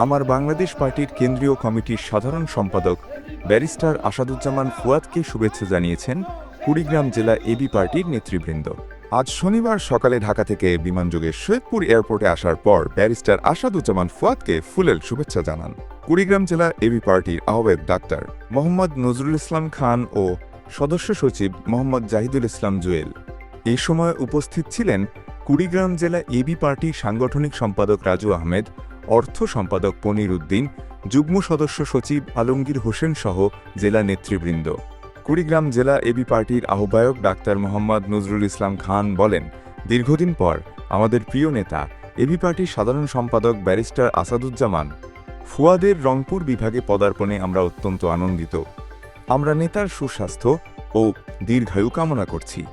আমার বাংলাদেশ পার্টির কেন্দ্রীয় কমিটির সাধারণ সম্পাদক ব্যারিস্টার আসাদুজ্জামান ফুয়াদকে শুভেচ্ছা জানিয়েছেন কুড়িগ্রাম জেলা এবি পার্টির নেতৃবৃন্দ। আজ শনিবার সকালে ঢাকা থেকে বিমানযোগে সৈয়দপুর এয়ারপোর্টে আসার পর ব্যারিস্টার আসাদুজ্জামান ফুয়াদকে ফুলেল শুভেচ্ছা জানান। কুড়িগ্রাম জেলা এবি পার্টির আহ্বায়ক ডাক্তার মোহাম্মদ নজরুল ইসলাম খান ও সদস্য সচিব মোহাম্মদ জাহিদুল ইসলাম জুয়েল। এ সময় উপস্থিত ছিলেন কুড়িগ্রাম জেলা এবি পার্টির সাংগঠনিক সম্পাদক রাজু আহমেদ অর্থ সম্পাদক পনির উদ্দিন, যুগ্ম সদস্য সচিব আলমগীর হোসেন সহ জেলা নেতৃবৃন্দ। কুড়িগ্রাম জেলা এবি পার্টির আহ্বায়ক ডাক্তার মোহাম্মদ নজরুল ইসলাম খান বলেন, দীর্ঘদিন পর আমাদের প্রিয় নেতা এবি পার্টির সাধারণ সম্পাদক ব্যারিস্টার আসাদুজ্জামান, ফুয়াদের রংপুর বিভাগে পদার্পণে আমরা অত্যন্ত আনন্দিত। আমরা নেতার সুস্বাস্থ্য ও দীর্ঘায়ু কামনা করছি।